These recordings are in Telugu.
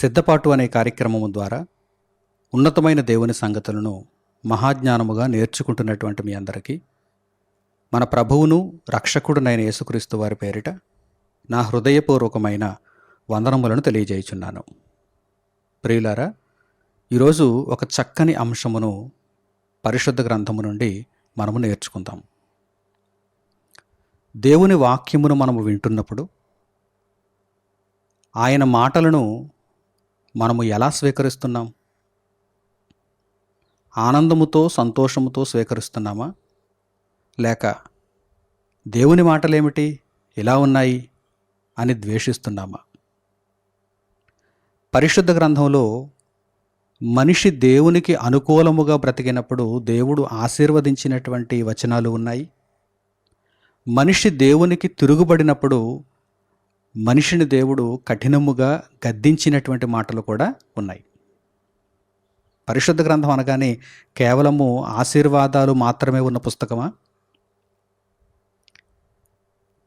సిద్ధపాటు అనే కార్యక్రమము ద్వారా ఉన్నతమైన దేవుని సంగతులను మహాజ్ఞానముగా నేర్చుకుంటున్నటువంటి మీ అందరికీ మన ప్రభువును రక్షకుడునైన యేసుక్రీస్తు వారి పేరిట నా హృదయపూర్వకమైన వందనములను తెలియజేయుచున్నాను. ప్రియులారా ఈరోజు ఒక చక్కని అంశమును పరిశుద్ధ గ్రంథము నుండి మనము నేర్చుకుందాం. దేవుని వాక్యమును మనము వింటున్నప్పుడు ఆయన మాటలను మనము ఎలా స్వీకరిస్తున్నాం? ఆనందముతో సంతోషముతో స్వీకరిస్తున్నామా? లేక దేవుని మాటలేమిటి? ఇలా ఉన్నాయి అని ద్వేషిస్తున్నామా? పరిశుద్ధ గ్రంథంలో మనిషి దేవునికి అనుకూలముగా బ్రతికినప్పుడు దేవుడు ఆశీర్వదించినటువంటి వచనాలు ఉన్నాయి. మనిషి దేవునికి తిరుగుబడినప్పుడు మనిషిని దేవుడు కఠినముగా గద్దించినటువంటి మాటలు కూడా ఉన్నాయి. పరిశుద్ధ గ్రంథం అనగానే కేవలము ఆశీర్వాదాలు మాత్రమే ఉన్న పుస్తకమా?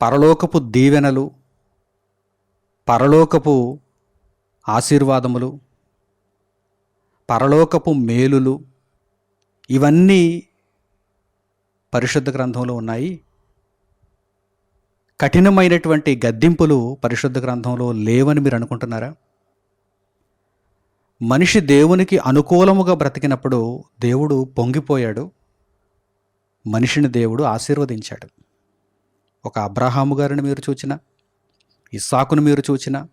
పరలోకపు దీవెనలు పరలోకపు ఆశీర్వాదములు పరలోకపు మేలులు ఇవన్నీ పరిశుద్ధ గ్రంథంలో ఉన్నాయి. కఠినమైనటువంటి గద్దింపులు పరిశుద్ధ గ్రంథంలో లేవని మీరు అనుకుంటున్నారా? మనిషి దేవునికి అనుకూలముగా బ్రతికినప్పుడు దేవుడు పొంగిపోయాడు. మనిషిని దేవుడు ఆశీర్వదించాడు. ఒక అబ్రహాము గారిని మీరు చూచిన ఇస్సాకును మీరు చూచిన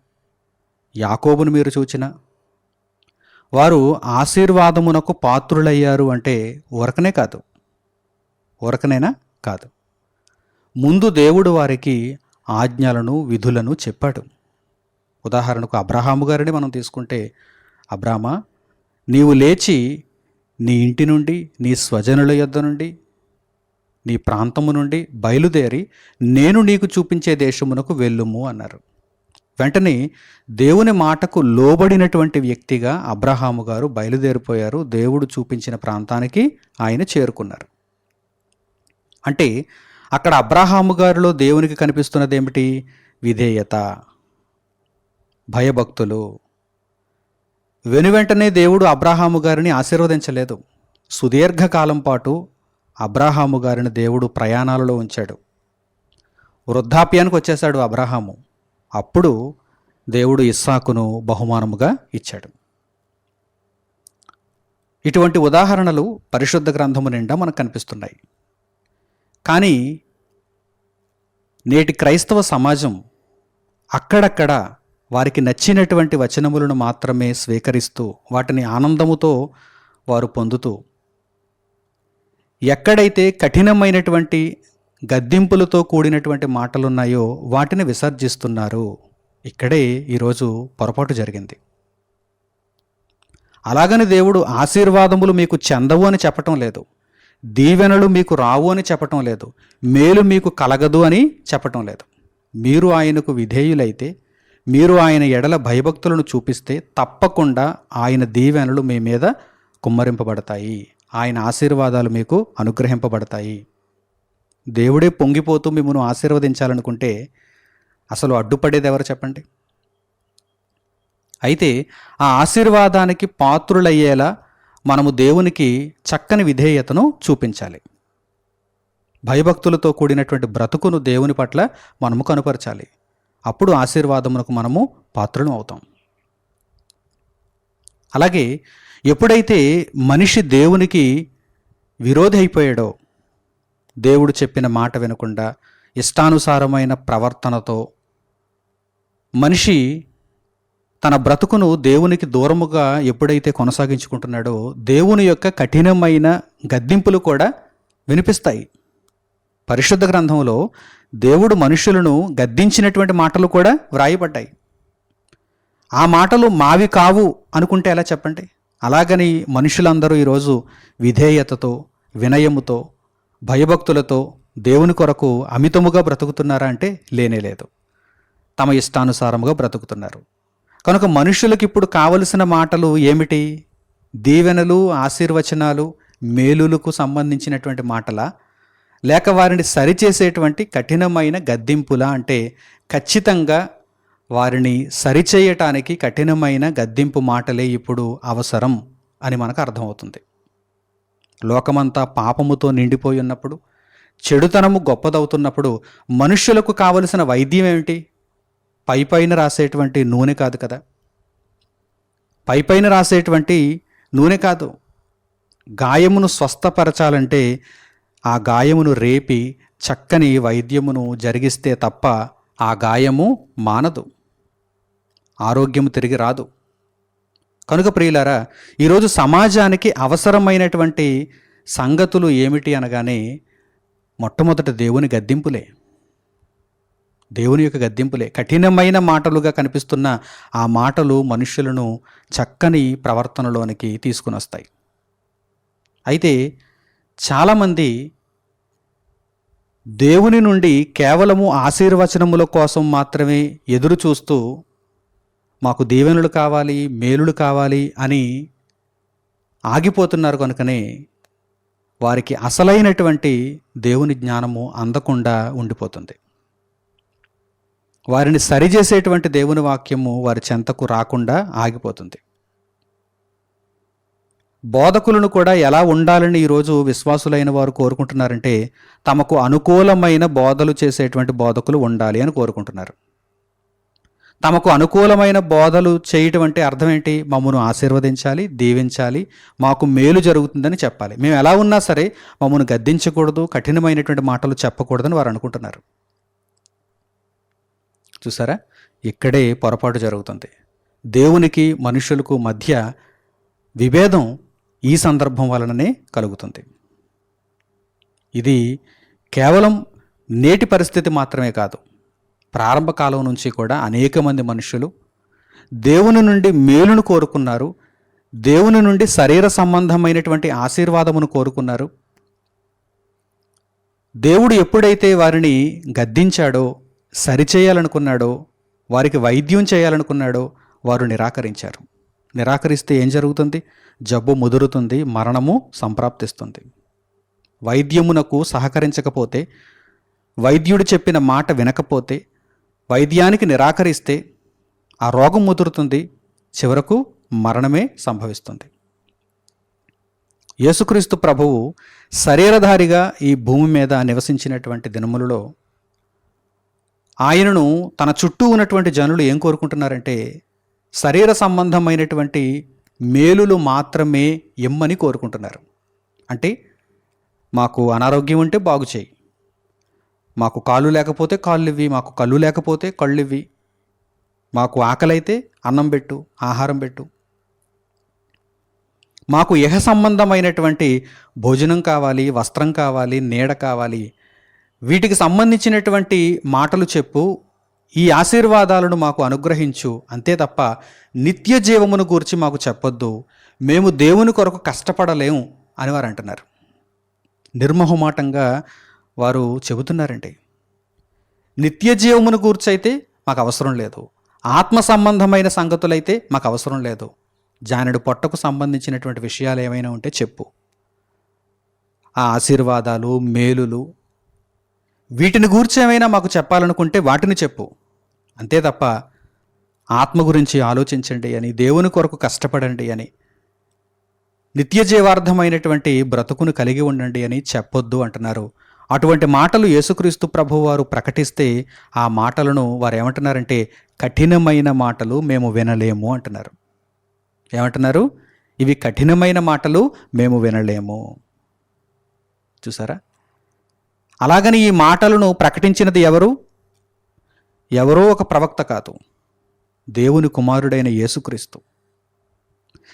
యాకోబును మీరు చూచిన వారు ఆశీర్వాదమునకు పాత్రులయ్యారు అంటే ఉరకనే కాదు. ఉరకనేనా కాదు. ముందు దేవుడు వారికి ఆజ్ఞలను విధులను చెప్పాడు. ఉదాహరణకు అబ్రహాము గారిని మనం తీసుకుంటే అబ్రామా నీవు లేచి నీ ఇంటి నుండి నీ స్వజనుల యొద్ద నుండి నీ ప్రాంతము నుండి బయలుదేరి నేను నీకు చూపించే దేశమునకు వెళ్ళుము అన్నారు. వెంటనే దేవుని మాటకు లోబడినటువంటి వ్యక్తిగా అబ్రహాము గారు బయలుదేరిపోయారు. దేవుడు చూపించిన ప్రాంతానికి ఆయన చేరుకున్నారు. అంటే అక్కడ అబ్రహాము గారిలో దేవునికి కనిపిస్తున్నది ఏమిటి విధేయత. భయభక్తులు. వెనువెంటనే దేవుడు అబ్రహాము గారిని ఆశీర్వదించలేదు. సుదీర్ఘకాలం పాటు అబ్రాహాము గారిని దేవుడు ప్రయాణాలలో ఉంచాడు. వృద్ధాప్యానికి వచ్చేశాడు అబ్రహాము. అప్పుడు దేవుడు ఇస్సాకును బహుమానముగా ఇచ్చాడు. ఇటువంటి ఉదాహరణలు పరిశుద్ధ గ్రంథము నిండా మనకు కనిపిస్తున్నాయి. కానీ నేటి క్రైస్తవ సమాజం అక్కడక్కడ వారికి నచ్చినటువంటి వచనములను మాత్రమే స్వీకరిస్తూ వాటిని ఆనందముతో వారు పొందుతూ ఎక్కడైతే కఠినమైనటువంటి గద్దింపులతో కూడినటువంటి మాటలున్నాయో వాటిని విసర్జిస్తున్నారు. ఇక్కడే ఈరోజు పొరపాటు జరిగింది. అలాగని దేవుడు ఆశీర్వాదములు మీకు చెందవు అని చెప్పటం లేదు. దీవెనలు మీకు రావు అని చెప్పటం లేదు. మేలు మీకు కలగదు అని చెప్పటం లేదు. మీరు ఆయనకు విధేయులైతే మీరు ఆయన ఎడల భయభక్తులను చూపిస్తే తప్పకుండా ఆయన దీవెనలు మీ మీద కుమ్మరింపబడతాయి. ఆయన ఆశీర్వాదాలు మీకు అనుగ్రహింపబడతాయి. దేవుడే పొంగిపోతూ మిమ్మల్ని ఆశీర్వదించాలనుకుంటే అసలు అడ్డుపడేది ఎవరు చెప్పండి? అయితే ఆ ఆశీర్వాదానికి పాత్రులయ్యేలా మనము దేవునికి చక్కని విధేయతను చూపించాలి. భయభక్తులతో కూడినటువంటి బ్రతుకును దేవుని పట్ల మనము కనుపరచాలి. అప్పుడు ఆశీర్వాదమునకు మనము పాత్రలు అవుతాం. అలాగే ఎప్పుడైతే మనిషి దేవునికి విరోధి అయిపోయాడో దేవుడు చెప్పిన మాట వినకుండా ఇష్టానుసారమైన ప్రవర్తనతో మనిషి తన బ్రతుకును దేవునికి దూరముగా ఎప్పుడైతే కొనసాగించుకుంటున్నాడో దేవుని యొక్క కఠినమైన గద్దింపులు కూడా వినిపిస్తాయి. పరిశుద్ధ గ్రంథంలో దేవుడు మనుషులను గద్దించినటువంటి మాటలు కూడా వ్రాయబడ్డాయి. ఆ మాటలు మావి కావు అనుకుంటే ఎలా చెప్పండి? అలాగని మనుషులందరూ ఈరోజు విధేయతతో వినయముతో భయభక్తులతో దేవుని కొరకు అమితముగా బ్రతుకుతున్నారా అంటే లేనేలేదు తమ ఇష్టానుసారముగా బ్రతుకుతున్నారు. కనుక మనుషులకు ఇప్పుడు కావలసిన మాటలు ఏమిటి? దీవెనలు ఆశీర్వచనాలు మేలులకు సంబంధించినటువంటి మాటలా? లేక వారిని సరిచేసేటువంటి కఠినమైన గద్దింపులా? అంటే ఖచ్చితంగా వారిని సరిచేయటానికి కఠినమైన గద్దింపు మాటలే ఇప్పుడు అవసరం అని మనకు అర్థమవుతుంది. లోకమంతా పాపముతో నిండిపోయి ఉన్నప్పుడు చెడుతనము గొప్పదవుతున్నప్పుడు మనుష్యులకు కావలసిన వైద్యం ఏమిటి? పైపైన రాసేటువంటి నూనె కాదు కదా. పైపైన రాసేటువంటి నూనె కాదు. గాయమును స్వస్థపరచాలంటే ఆ గాయమును రేపి చక్కని వైద్యమును జరిగిస్తే తప్ప ఆ గాయము మానదు. ఆరోగ్యము తిరిగి రాదు. కనుక ప్రియులారా ఈరోజు సమాజానికి అవసరమైనటువంటి సంగతులు ఏమిటి అనగానే మొట్టమొదట దేవుని గద్దింపులే. దేవుని యొక్క గద్దింపులే. కఠినమైన మాటలుగా కనిపిస్తున్న ఆ మాటలు మనుష్యులను చక్కని ప్రవర్తనలోనికి తీసుకుని వస్తాయి అయితే చాలామంది దేవుని నుండి కేవలము ఆశీర్వచనముల కోసం మాత్రమే ఎదురు చూస్తూ మాకు దీవెనలు కావాలి మేలులు కావాలి అని ఆగిపోతున్నారు కనుకనే వారికి అసలైనటువంటి దేవుని జ్ఞానము అందకుండా ఉండిపోతుంది. వారిని సరిచేసేటువంటి దేవుని వాక్యము వారి చెంతకు రాకుండా ఆగిపోతుంది. బోధకులను కూడా ఎలా ఉండాలని ఈరోజు విశ్వాసులైన వారు కోరుకుంటున్నారంటే తమకు అనుకూలమైన బోధలు చేసేటువంటి బోధకులు ఉండాలి అని కోరుకుంటున్నారు. తమకు అనుకూలమైన బోధలు చేయటం అంటే అర్థం ఏంటి? మమ్మను ఆశీర్వదించాలి దీవించాలి మాకు మేలు జరుగుతుందని చెప్పాలి. మేము ఎలా ఉన్నా సరే మమ్మల్ని గద్దించకూడదు కఠినమైనటువంటి మాటలు చెప్పకూడదని వారు అనుకుంటున్నారు. చూసారా? ఇక్కడే పొరపాటు జరుగుతుంది. దేవునికి మనుషులకు మధ్య విభేదం ఈ సందర్భం వలననే కలుగుతుంది. ఇది కేవలం నేటి పరిస్థితి మాత్రమే కాదు. ప్రారంభ కాలం నుంచి కూడా అనేక మంది మనుషులు దేవుని నుండి మేలును కోరుకున్నారు. దేవుని నుండి శరీర సంబంధమైనటువంటి ఆశీర్వాదమును కోరుకున్నారు. దేవుడు ఎప్పుడైతే వారిని గద్దించాడో సరిచేయాలనుకున్నాడో వారికి వైద్యం చేయాలనుకున్నాడో వారు నిరాకరించారు. నిరాకరిస్తే ఏం జరుగుతుంది? జబ్బు ముదురుతుంది మరణము సంప్రాప్తిస్తుంది. వైద్యమునకు సహకరించకపోతే వైద్యుడు చెప్పిన మాట వినకపోతే వైద్యానికి నిరాకరిస్తే ఆ రోగం ముదురుతుంది చివరకు మరణమే సంభవిస్తుంది. యేసుక్రీస్తు ప్రభువు శరీరధారిగా ఈ భూమి మీద నివసించినటువంటి దినములలో ఆయనను తన చుట్టూ ఉన్నటువంటి జనులు ఏం కోరుకుంటున్నారంటే శరీర సంబంధమైనటువంటి మేలులు మాత్రమే ఇమ్మని కోరుకుంటున్నారు. అంటే మాకు అనారోగ్యం ఉంటే బాగు చేయి. మాకు కాళ్ళు లేకపోతే కాళ్ళు ఇవ్వి మాకు కళ్ళు లేకపోతే కళ్ళు ఇవ్వి. మాకు ఆకలైతే అన్నం పెట్టు ఆహారం పెట్టు. మాకు యహ సంబంధమైనటువంటి భోజనం కావాలి వస్త్రం కావాలి నీడ కావాలి వీటికి సంబంధించినటువంటి మాటలు చెప్పు ఈ ఆశీర్వాదాలను మాకు అనుగ్రహించు. అంతే తప్ప నిత్య జీవమును గూర్చి మాకు చెప్పొద్దు. మేము దేవుని కొరకు కష్టపడలేము అని వారు అంటున్నారు. నిర్మహమాటంగా వారు చెబుతున్నారండి. నిత్య జీవమును గూర్చైతే మాకు అవసరం లేదు. ఆత్మ సంబంధమైన సంగతులైతే మాకు అవసరం లేదు. జానుడు పొట్టకు సంబంధించినటువంటి విషయాలు ఏమైనా ఉంటే చెప్పు. ఆ ఆశీర్వాదాలు మేలులు వీటిని గూర్చి ఏమైనా మాకు చెప్పాలనుకుంటే వాటిని చెప్పు. అంతే తప్ప ఆత్మ గురించి ఆలోచించండి అని దేవుని కొరకు కష్టపడండి అని నిత్య జీవార్థమైనటువంటి బ్రతుకును కలిగి ఉండండి అని చెప్పొద్దు అంటున్నారు. అటువంటి మాటలు యేసుక్రీస్తు ప్రభు వారు ప్రకటిస్తే ఆ మాటలను వారు ఏమంటున్నారంటే కఠినమైన మాటలు మేము వినలేము అంటున్నారు. ఏమంటున్నారు? ఇవి కఠినమైన మాటలు మేము వినలేము. చూసారా? అలాగని ఈ మాటలను ప్రకటించినది ఎవరు? ఎవరో ఒక ప్రవక్త కాదు. దేవుని కుమారుడైన యేసుక్రీస్తు.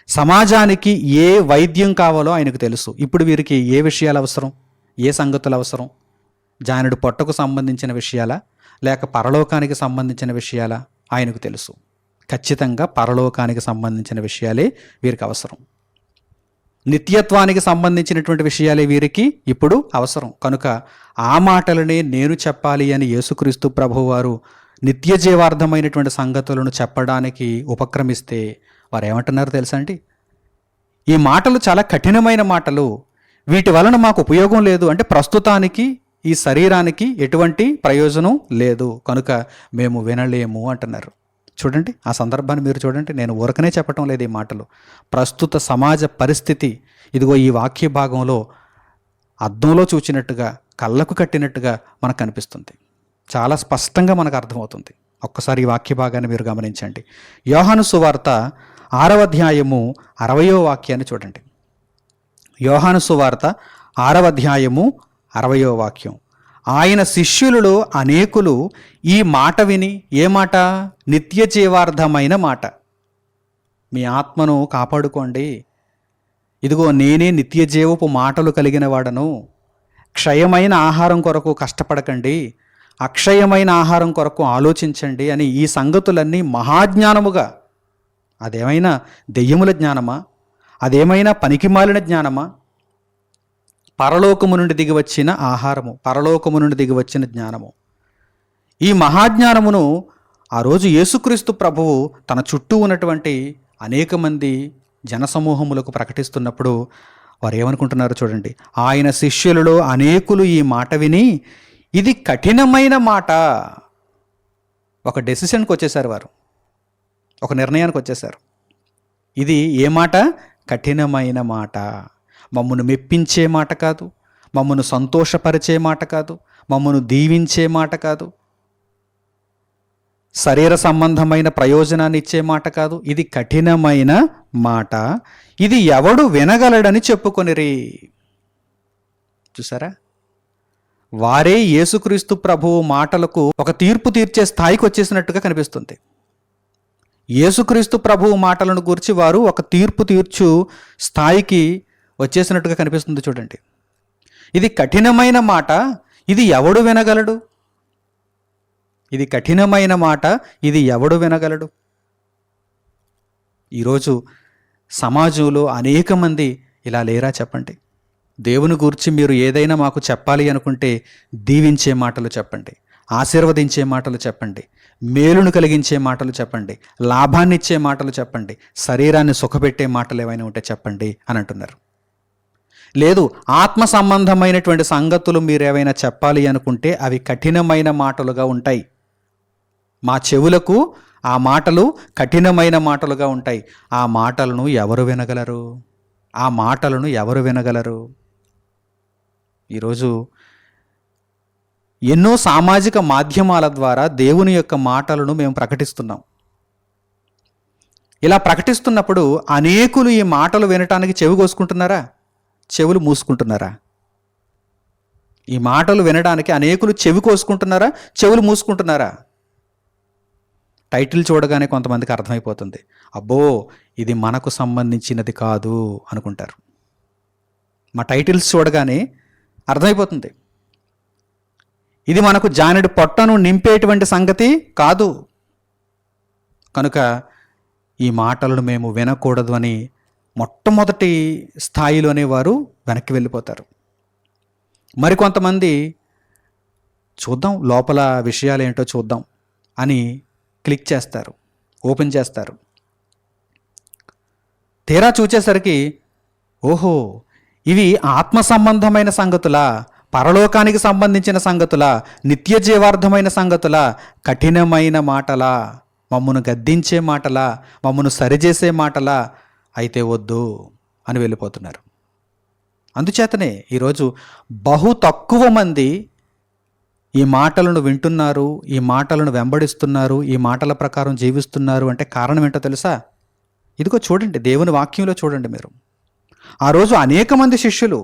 సమాజానికి ఏ వైద్యం కావాలో ఆయనకు తెలుసు. ఇప్పుడు వీరికి ఏ విషయాలు అవసరం? ఏ సంగతులు అవసరం? జానుడు పొట్టకు సంబంధించిన విషయాలా? లేక పరలోకానికి సంబంధించిన విషయాలా? ఆయనకు తెలుసు. ఖచ్చితంగా పరలోకానికి సంబంధించిన విషయాలే వీరికి అవసరం. నిత్యత్వానికి సంబంధించినటువంటి విషయాలే వీరికి ఇప్పుడు అవసరం. కనుక ఆ మాటలనే నేను చెప్పాలి అని యేసుక్రీస్తు ప్రభువారు నిత్య జీవార్థమైనటువంటి సంగతులను చెప్పడానికి ఉపక్రమిస్తే వారు ఏమంటున్నారు తెలుసండి? ఈ మాటలు చాలా కఠినమైన మాటలు. వీటి వలన మాకు ఉపయోగం లేదు. అంటే ప్రస్తుతానికి ఈ శరీరానికి ఎటువంటి ప్రయోజనం లేదు. కనుక మేము వినలేము అంటున్నారు. చూడండి ఆ సందర్భాన్ని మీరు చూడండి. నేను ఊరకనే చెప్పటం లేదు ఈ మాటలు. ప్రస్తుత సమాజ పరిస్థితి. ఇదిగో ఈ వాక్య భాగంలో అద్దంలో చూచినట్టుగా కళ్ళకు కట్టినట్టుగా మనకు కనిపిస్తుంది. చాలా స్పష్టంగా మనకు అర్థమవుతుంది. ఒక్కసారి ఈ వాక్య భాగాన్ని మీరు గమనించండి. యోహాను సువార్త ఆరవ అధ్యాయము అరవయో వాక్యాన్ని చూడండి. యోహాను సువార్త ఆరవ అధ్యాయము అరవయో వాక్యం. ఆయన శిష్యులలో అనేకులు ఈ మాట విని ఏ మాట? నిత్య జీవార్థమైన మాట. మీ ఆత్మను కాపాడుకోండి. ఇదిగో నేనే నిత్య జీవపు మాటలు కలిగిన వాడను. క్షయమైన ఆహారం కొరకు కష్టపడకండి. అక్షయమైన ఆహారం కొరకు ఆలోచించండి అని ఈ సంగతులన్నీ మహాజ్ఞానముగా. అదేమైనా దెయ్యముల జ్ఞానమా? అదేమైనా పనికిమాలిన జ్ఞానమా? పరలోకము నుండి దిగి వచ్చిన ఆహారము పరలోకము నుండి దిగివచ్చిన జ్ఞానము. ఈ మహాజ్ఞానమును ఆ రోజు యేసుక్రీస్తు ప్రభువు తన చుట్టూ ఉన్నటువంటి అనేక మంది జనసమూహములకు ప్రకటిస్తున్నప్పుడు వారు ఏమనుకుంటున్నారు చూడండి. ఆయన శిష్యులలో అనేకులు ఈ మాట విని ఇది కఠినమైన మాట. ఒక డెసిషన్కి వచ్చేసారు వారు. ఒక నిర్ణయానికి వచ్చేసారు. ఇది ఏ మాట? కఠినమైన మాట. మమ్మను మెప్పించే మాట కాదు. మమ్మను సంతోషపరిచే మాట కాదు. మమ్మను దీవించే మాట కాదు. శరీర సంబంధమైన ప్రయోజనాన్ని ఇచ్చే మాట కాదు. ఇది కఠినమైన మాట. ఇది ఎవడు వినగలడని చెప్పుకొనిరి. చూసారా? వారే యేసుక్రీస్తు ప్రభువు మాటలకు ఒక తీర్పు తీర్చే స్థాయికి వచ్చేసినట్టుగా కనిపిస్తుంది. యేసుక్రీస్తు ప్రభువు మాటలను గురించి వారు ఒక తీర్పు తీర్చు స్థాయికి వచ్చేసినట్టుగా కనిపిస్తుంది చూడండి. ఇది కఠినమైన మాట. ఇది ఎవడు వినగలడు? ఇది కఠినమైన మాట ఇది ఎవడు వినగలడు? ఈరోజు సమాజంలో అనేక మంది ఇలా లేరా చెప్పండి? దేవుని గురించి మీరు ఏదైనా మాకు చెప్పాలి అనుకుంటే దీవించే మాటలు చెప్పండి ఆశీర్వదించే మాటలు చెప్పండి మేలును కలిగించే మాటలు చెప్పండి లాభాన్ని ఇచ్చే మాటలు చెప్పండి శరీరాన్ని సుఖపెట్టే మాటలు ఏమైనా ఉంటే చెప్పండి అని అంటున్నారు. లేదు ఆత్మ సంబంధమైనటువంటి సంగతులు మీరు ఏవైనా చెప్పాలి అనుకుంటే అవి కఠినమైన మాటలుగా ఉంటాయి. మా చెవులకు ఆ మాటలు కఠినమైన మాటలుగా ఉంటాయి. ఆ మాటలను ఎవరు వినగలరు? ఆ మాటలను ఎవరు వినగలరు? ఈరోజు ఎన్నో సామాజిక మాధ్యమాల ద్వారా దేవుని యొక్క మాటలను మేము ప్రకటిస్తున్నాం. ఇలా ప్రకటిస్తున్నప్పుడు అనేకులు ఈ మాటలు వినటానికి చెవి కోసుకుంటున్నారా? చెవులు మూసుకుంటున్నారా? ఈ మాటలు వినడానికి అనేకులు చెవి కోసుకుంటున్నారా? చెవులు మూసుకుంటున్నారా? టైటిల్ చూడగానే కొంతమందికి అర్థమైపోతుంది. అబ్బో ఇది మనకు సంబంధించినది కాదు అనుకుంటారు. మా టైటిల్స్ చూడగానే అర్థమైపోతుంది. ఇది మనకు జానెడు పొట్టను నింపేటువంటి సంగతి కాదు. కనుక ఈ మాటలను మేము వినకూడదు అని మొట్టమొదటి స్థాయిలోనే వారు వెనక్కి వెళ్ళిపోతారు. మరికొంతమంది చూద్దాం లోపల విషయాలు ఏంటో చూద్దాం అని క్లిక్ చేస్తారు. ఓపెన్ చేస్తారు. తీరా చూచేసరికి ఓహో ఇవి ఆత్మ సంబంధమైన సంగతులా పరలోకానికి సంబంధించిన సంగతులా నిత్య జీవార్థమైన సంగతులా కఠినమైన మాటలా మమ్మను గద్దించే మాటలా మమ్మను సరిచేసే మాటలా అయితే వద్దు అని వెళ్ళిపోతున్నారు. అందుచేతనే ఈరోజు బహు తక్కువ మంది ఈ మాటలను వింటున్నారు ఈ మాటలను వెంబడిస్తున్నారు ఈ మాటల ప్రకారం జీవిస్తున్నారు అంటే కారణం ఏంటో తెలుసా? ఇదిగో చూడండి దేవుని వాక్యంలో చూడండి మీరు. ఆ రోజు అనేక మంది శిష్యులు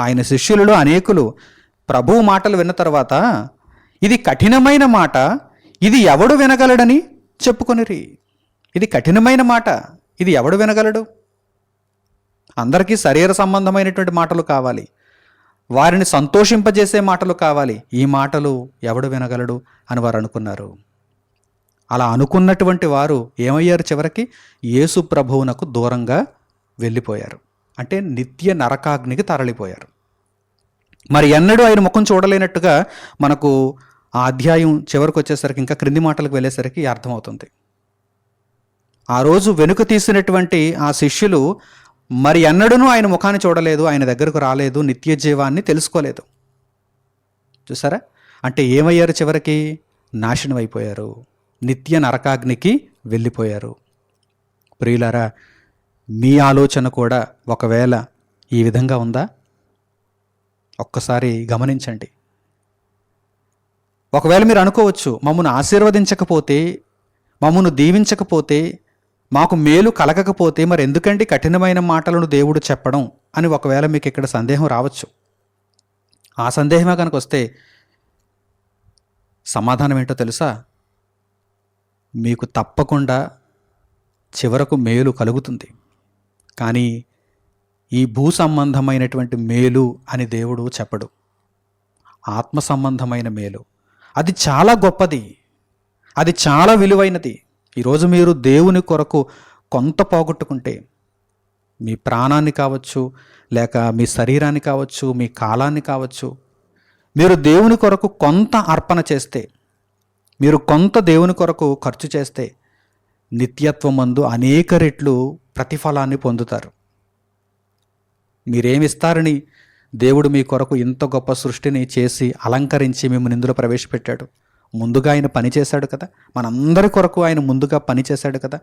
ఆయన శిష్యులలో అనేకులు ప్రభువు మాటలు విన్న తర్వాత ఇది కఠినమైన మాట ఇది ఎవడు వినగలడని చెప్పుకొనిరి. ఇది కఠినమైన మాట ఇది ఎవడు వినగలడు? అందరికీ శరీర సంబంధమైనటువంటి మాటలు కావాలి. వారిని సంతోషింపజేసే మాటలు కావాలి. ఈ మాటలు ఎవడు వినగలడు? అని వారు అనుకున్నారు. అలా అనుకున్నటువంటి వారు ఏమయ్యారు చివరికి? యేసు ప్రభువునకు దూరంగా వెళ్ళిపోయారు. అంటే నిత్య నరకాగ్నికి తరలిపోయారు. మరి ఎన్నడూ ఆయన ముఖం చూడలేనట్టుగా మనకు ఆ అధ్యాయం చివరికి వచ్చేసరికి ఇంకా క్రింది మాటలకు వెళ్ళేసరికి అర్థమవుతుంది. ఆ రోజు వెనుక తీసినటువంటి ఆ శిష్యులు మరి ఎన్నడూనూ ఆయన ముఖాన్ని చూడలేదు ఆయన దగ్గరకు రాలేదు నిత్య జీవాన్ని తెలుసుకోలేదు. చూసారా? అంటే ఏమయ్యారు చివరికి? నాశనం అయిపోయారు. నిత్య నరకాగ్నికి వెళ్ళిపోయారు. ప్రియులారా మీ ఆలోచన కూడా ఒకవేళ ఈ విధంగా ఉందా? ఒక్కసారి గమనించండి. ఒకవేళ మీరు అనుకోవచ్చు మమ్మల్ని ఆశీర్వదించకపోతే మమ్మను దీవించకపోతే మాకు మేలు కలగకపోతే మరి ఎందుకండి కఠినమైన మాటలను దేవుడు చెప్పడం అని ఒకవేళ మీకు ఇక్కడ సందేహం రావచ్చు? ఆ సందేహమే కనుక వస్తే సమాధానం ఏంటో తెలుసా? మీకు తప్పకుండా చివరకు మేలు కలుగుతుంది. కానీ ఈ భూ సంబంధమైనటువంటి మేలు అని దేవుడు చెప్పడు. ఆత్మ సంబంధమైన మేలు. అది చాలా గొప్పది. అది చాలా విలువైనది. ఈరోజు మీరు దేవుని కొరకు కొంత పోగొట్టుకుంటే మీ ప్రాణాన్ని కావచ్చు లేక మీ శరీరాన్ని కావచ్చు మీ కాలాన్ని కావచ్చు మీరు దేవుని కొరకు కొంత అర్పణ చేస్తే మీరు కొంత దేవుని కొరకు ఖర్చు చేస్తే నిత్యత్వమందు అనేక రెట్లు ప్రతిఫలాన్ని పొందుతారు. మీరేమిస్తారని దేవుడు మీ కొరకు ఇంత గొప్ప సృష్టిని చేసి అలంకరించి మిమ్మల్ని ఇందులో ప్రవేశపెట్టాడు. ముందుగా ఆయన పని చేశాడు కదా. మనందరి కొరకు ఆయన ముందుగా పని చేశాడు కదా.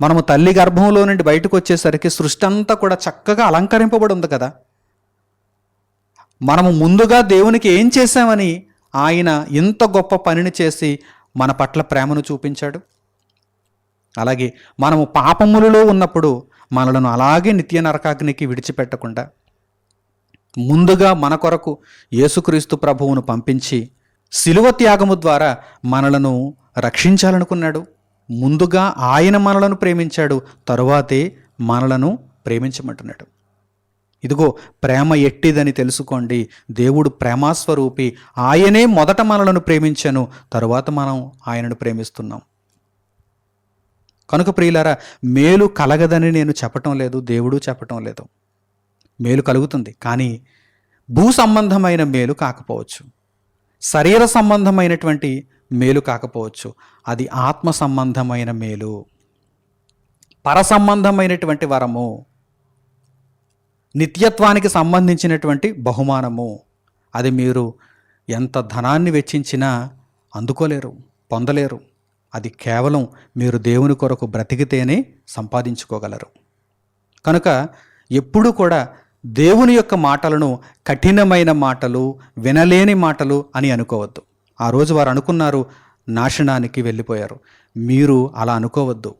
మనము తల్లి గర్భంలో నుండి బయటకు వచ్చేసరికి సృష్టి అంతా కూడా చక్కగా అలంకరింపబడి ఉంది కదా. మనము ముందుగా దేవునికి ఏం చేశామని ఆయన ఇంత గొప్ప పనిని చేసి మన పట్ల ప్రేమను చూపించాడు. అలాగే మనము పాపములలో ఉన్నప్పుడు మనలను అలాగే నిత్య నరకాగ్నికి విడిచిపెట్టకుండా ముందుగా మన కొరకు యేసుక్రీస్తు ప్రభువును పంపించి శిలువ త్యాగము ద్వారా మనలను రక్షించాలనుకున్నాడు. ముందుగా ఆయన మనలను ప్రేమించాడు తరువాతే మనలను ప్రేమించమంటున్నాడు. ఇదిగో ప్రేమ ఎట్టిదని తెలుసుకోండి. దేవుడు ప్రేమాస్వరూపి ఆయనే మొదట మనలను ప్రేమించను తరువాత మనం ఆయనను ప్రేమిస్తున్నాం. కనుక ప్రియులారా మేలు కలగదని నేను చెప్పటం లేదు దేవుడు చెప్పటం లేదు. మేలు కలుగుతుంది కానీ భూ సంబంధమైన మేలు కాకపోవచ్చు. శరీర సంబంధమైనటువంటి మేలు కాకపోవచ్చు. అది ఆత్మ సంబంధమైన మేలు. పర సంబంధమైనటువంటి వరము. నిత్యత్వానికి సంబంధించినటువంటి బహుమానము. అది మీరు ఎంత ధనాన్ని వెచ్చించినా అందుకోలేరు పొందలేరు. అది కేవలం మీరు దేవుని కొరకు బ్రతికితేనే సంపాదించుకోగలరు. కనుక ఎప్పుడూ కూడా దేవుని యొక్క మాటలను కఠినమైన మాటలు వినలేని మాటలు అని అనుకోవద్దు. ఆ రోజు వారు అనుకున్నారు నాశనానికి వెళ్ళిపోయారు. మీరు అలా అనుకోవద్దు.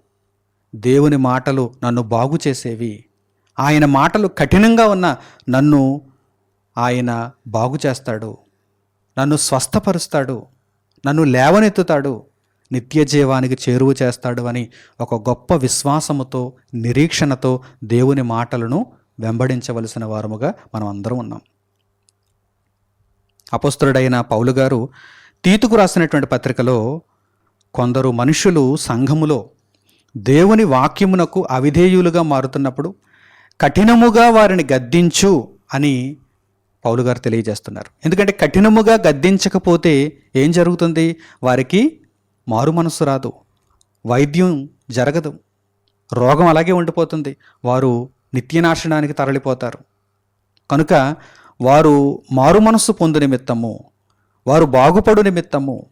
దేవుని మాటలు నన్ను బాగు చేసేవి. ఆయన మాటలు కఠినంగా ఉన్న నన్ను ఆయన బాగు చేస్తాడు. నన్ను స్వస్థపరుస్తాడు. నన్ను లేవనెత్తుతాడు. నిత్య జీవానికి చేరువు చేస్తాడు అని ఒక గొప్ప విశ్వాసముతో నిరీక్షణతో దేవుని మాటలను వెంబడించవలసిన వారముగా మనం అందరం ఉన్నాం. అపస్తుడైన పౌలు గారు తీతుకు రాసినటువంటి పత్రికలో కొందరు మనుషులు సంఘములో దేవుని వాక్యమునకు అవిధేయులుగా మారుతున్నప్పుడు కఠినముగా వారిని గద్దించు అని పౌలు గారు తెలియజేస్తున్నారు. ఎందుకంటే కఠినముగా గద్దించకపోతే ఏం జరుగుతుంది? వారికి మారు మనస్సు రాదు వైద్యం జరగదు రోగం అలాగే ఉండిపోతుంది. వారు నిత్యనాశనానికి తరలిపోతారు. కనుక వారు మారు మనస్సు పొందు నిమిత్తము వారు బాగుపడు నిమిత్తము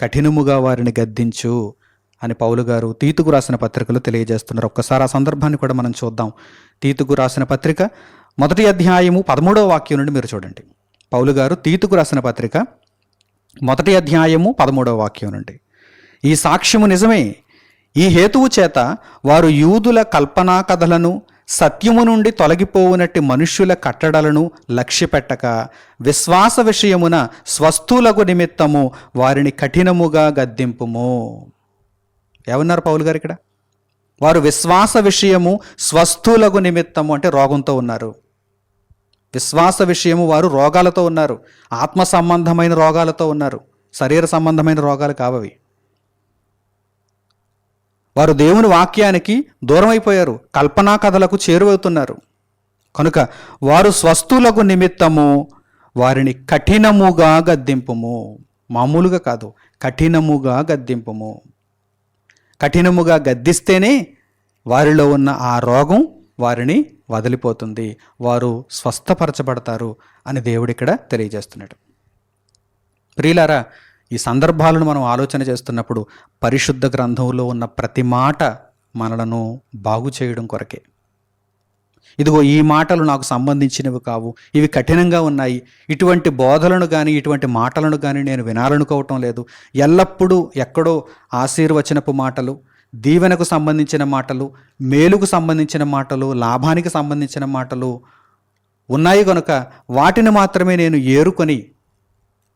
కఠినముగా వారిని గద్దించు అని పౌలు గారు తీతుకు రాసిన పత్రికలో తెలియజేస్తున్నారు. ఒక్కసారి ఆ సందర్భాన్ని కూడా మనం చూద్దాం. తీతుకు రాసిన పత్రిక మొదటి అధ్యాయము పదమూడవ వాక్యం నుండి మీరు చూడండి. పౌలు గారు తీతుకు రాసిన పత్రిక మొదటి అధ్యాయము పదమూడవ వాక్యం నుండి. ఈ సాక్ష్యము నిజమే. ఈ హేతువు చేత వారు యూదుల కల్పనా కథలను సత్యము నుండి తొలగిపోవునట్టి మనుష్యుల కట్టడలను లక్ష్యపెట్టక విశ్వాస విషయమున స్వస్థులకు నిమిత్తము వారిని కఠినముగా గద్దింపుము. ఏమన్నారు పౌలు గారు ఇక్కడ? వారు విశ్వాస విషయము స్వస్థులకు నిమిత్తము అంటే రోగంతో ఉన్నారు. విశ్వాస విషయము వారు రోగాలతో ఉన్నారు. ఆత్మ సంబంధమైన రోగాలతో ఉన్నారు. శరీర సంబంధమైన రోగాలు కావవి. వారు దేవుని వాక్యానికి దూరమైపోయారు కల్పనా కథలకు చేరువవుతున్నారు. కనుక వారు స్వస్థులకు నిమిత్తము వారిని కఠినముగా గద్దింపుము. మామూలుగా కాదు కఠినముగా గద్దింపుము. కఠినముగా గద్దిస్తేనే వారిలో ఉన్న ఆ రోగం వారిని వదిలిపోతుంది. వారు స్వస్థపరచబడతారు అని దేవుడు ఇక్కడ తెలియజేస్తున్నాడు. ప్రియులారా ఈ సందర్భాలను మనం ఆలోచన చేస్తున్నప్పుడు పరిశుద్ధ గ్రంథంలో ఉన్న ప్రతి మాట మనలను బాగు చేయడం కొరకే. ఇదిగో ఈ మాటలు నాకు సంబంధించినవి కావు. ఇవి కఠినంగా ఉన్నాయి. ఇటువంటి బోధలను కానీ ఇటువంటి మాటలను కానీ నేను వినాలనుకోవటం లేదు. ఎల్లప్పుడూ ఎక్కడో ఆశీర్వచనపు మాటలు దీవెనకు సంబంధించిన మాటలు మేలుకు సంబంధించిన మాటలు లాభానికి సంబంధించిన మాటలు ఉన్నాయి కనుక వాటిని మాత్రమే నేను ఏరుకొని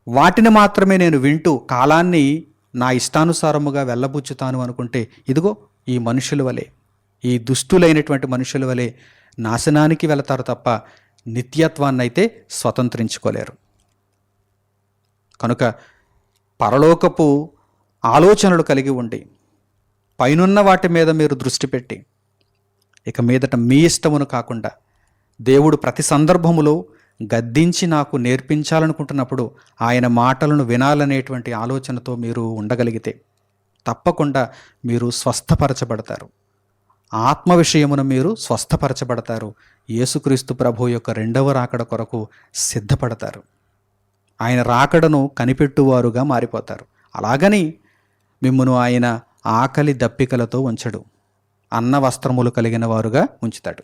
వాటిని మాత్రమే నేను వింటూ కాలాన్ని నా ఇష్టానుసారముగా వెళ్ళబుచ్చుతాను అనుకుంటే ఇదిగో ఈ మనుషుల వలె ఈ దుష్టులైనటువంటి మనుషుల వలె నాశనానికి వెళతారు తప్ప నిత్యత్వాన్ని అయితే స్వతంత్రించుకోలేరు. కనుక పరలోకపు ఆలోచనలు కలిగి ఉండి పైనున్న వాటి మీద మీరు దృష్టి పెట్టి ఇక మీదట మీ ఇష్టమును కాకుండా దేవుడు ప్రతి సందర్భములో గద్దించి నాకు నేర్పించాలనుకుంటున్నప్పుడు ఆయన మాటలను వినాలనేటువంటి ఆలోచనతో మీరు ఉండగలిగితే తప్పకుండా మీరు స్వస్థపరచబడతారు. ఆత్మ విషయమును మీరు స్వస్థపరచబడతారు. యేసుక్రీస్తు ప్రభు యొక్క రెండవ రాకడ కొరకు సిద్ధపడతారు. ఆయన రాకడను కనిపెట్టువారుగా మారిపోతారు. అలాగని మిమ్మను ఆయన ఆకలి దప్పికలతో ఉంచడు. అన్న వస్త్రములు కలిగిన వారుగా ఉంచుతాడు.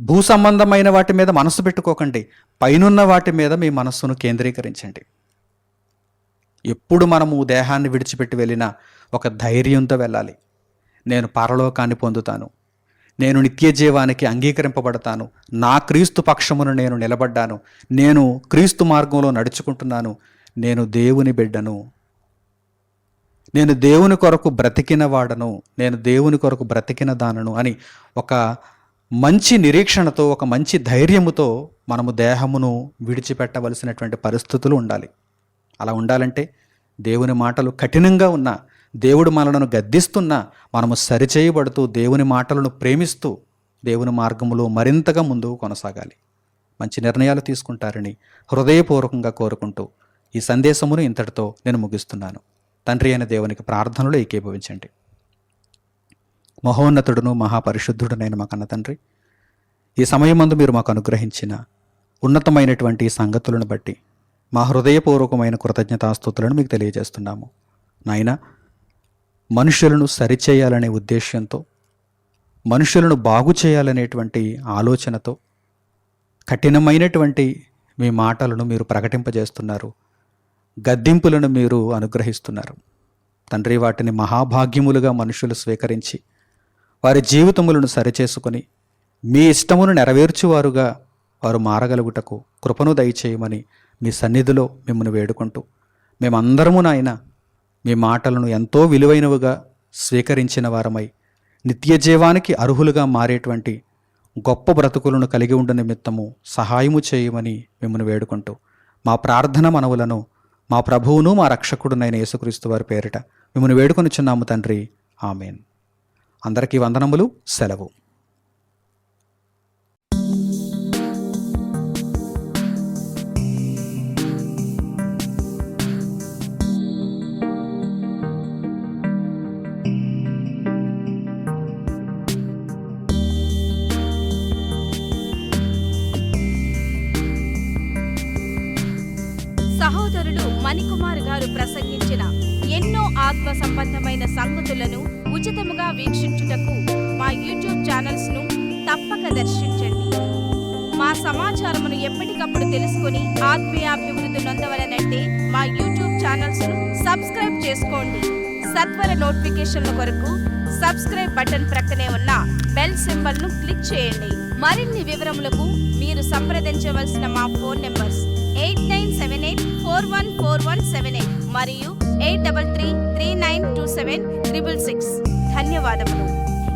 భూ సంబంధమైన వాటి మీద మనసు పెట్టుకోకండి. పైనున్న వాటి మీద మీ మనస్సును కేంద్రీకరించండి. ఎప్పుడు మనము దేహాన్ని విడిచిపెట్టి వెళ్ళినా ఒక ధైర్యంతో వెళ్ళాలి. నేను పరలోకాన్ని పొందుతాను. నేను నిత్య జీవానికి అంగీకరింపబడతాను. నా క్రీస్తు పక్షమును నేను నిలబడ్డాను. నేను క్రీస్తు మార్గంలో నడుచుకుంటున్నాను. నేను దేవుని బిడ్డను. నేను దేవుని కొరకు బ్రతికిన వాడను. నేను దేవుని కొరకు బ్రతికిన దానను అని ఒక మంచి నిరీక్షణతో ఒక మంచి ధైర్యముతో మనము దేహమును విడిచిపెట్టవలసినటువంటి పరిస్థితులు ఉండాలి. అలా ఉండాలంటే దేవుని మాటలు కఠినంగా ఉన్నా దేవుడు మనలను గద్దిస్తున్నా మనము సరిచేయబడుతూ దేవుని మాటలను ప్రేమిస్తూ దేవుని మార్గములో మరింతగా ముందుకు కొనసాగాలి. మంచి నిర్ణయాలు తీసుకుంటారని హృదయపూర్వకంగా కోరుకుంటూ ఈ సందేశమును ఇంతటితో నేను ముగిస్తున్నాను. తండ్రి అయిన దేవునికి ప్రార్థనలు ఏకీభవించండి. మహోన్నతుడును మహాపరిశుద్ధుడునైన మా కన్న తండ్రి. ఈ సమయమందు మీరు మాకు అనుగ్రహించిన ఉన్నతమైనటువంటి సంగతులను బట్టి మా హృదయపూర్వకమైన కృతజ్ఞతాస్తుతులను మీకు తెలియజేస్తున్నాము. నాయన మనుషులను సరిచేయాలనే ఉద్దేశ్యంతో మనుషులను బాగు చేయాలనేటువంటి ఆలోచనతో కఠినమైనటువంటి మీ మాటలను మీరు ప్రకటింపజేస్తున్నారు. గద్దింపులను మీరు అనుగ్రహిస్తున్నారు. తండ్రి వాటిని మహాభాగ్యములుగా మనుషులు స్వీకరించి వారి జీవితములను సరిచేసుకొని మీ ఇష్టమును నెరవేర్చువారుగా వారు మారగలుగుటకు కృపను దయచేయమని మీ సన్నిధిలో మిమ్మల్ని వేడుకుంటూ మేమందరము నాయన మీ మాటలను ఎంతో విలువైనవిగా స్వీకరించిన వారమై నిత్య జీవానికి అర్హులుగా మారేటువంటి గొప్ప బ్రతుకులను కలిగి ఉండ నిమిత్తము సహాయము చేయమని మిమ్మల్ని వేడుకుంటూ మా ప్రార్థన మనవులను మా ప్రభువును మా రక్షకుడునైన యేసుక్రీస్తు వారి పేరిట మిమ్మల్ని వేడుకొనిచున్నాము తండ్రి. ఆమెన్. అందరికీ వందనములు సెలవు. ఉచితముగా వీక్షించుటకు మా యూట్యూబ్ ఛానల్స్ను తప్పక దర్శించండి. మా సమాచారమును ఎప్పటికప్పుడు తెలుసుకుని ఆత్మీయాభివృద్ధి నొందవలనంటే మా యూట్యూబ్ ఛానల్స్ను సబ్స్క్రైబ్ చేసుకోండి. సత్వర నోటిఫికేషన్ల కొరకు సబ్స్క్రైబ్ బటన్ ప్రక్కనే ఉన్న బెల్ సింబల్ను క్లిక్ చేయండి. మరిన్ని వివరములకు మీరు సంప్రదించవలసిన మా phone numbers eight nine seven eight four one four one seven eight మరియు eight double three three nine two seven triple six ధన్యవాదములు.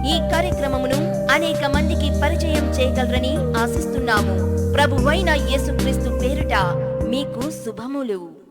ఈ కార్యక్రమమును అనేక మందికి పరిచయం చేయగలరని ఆశిస్తున్నాము. ప్రభువైన యేసుక్రీస్తు పేరుట మీకు శుభములు.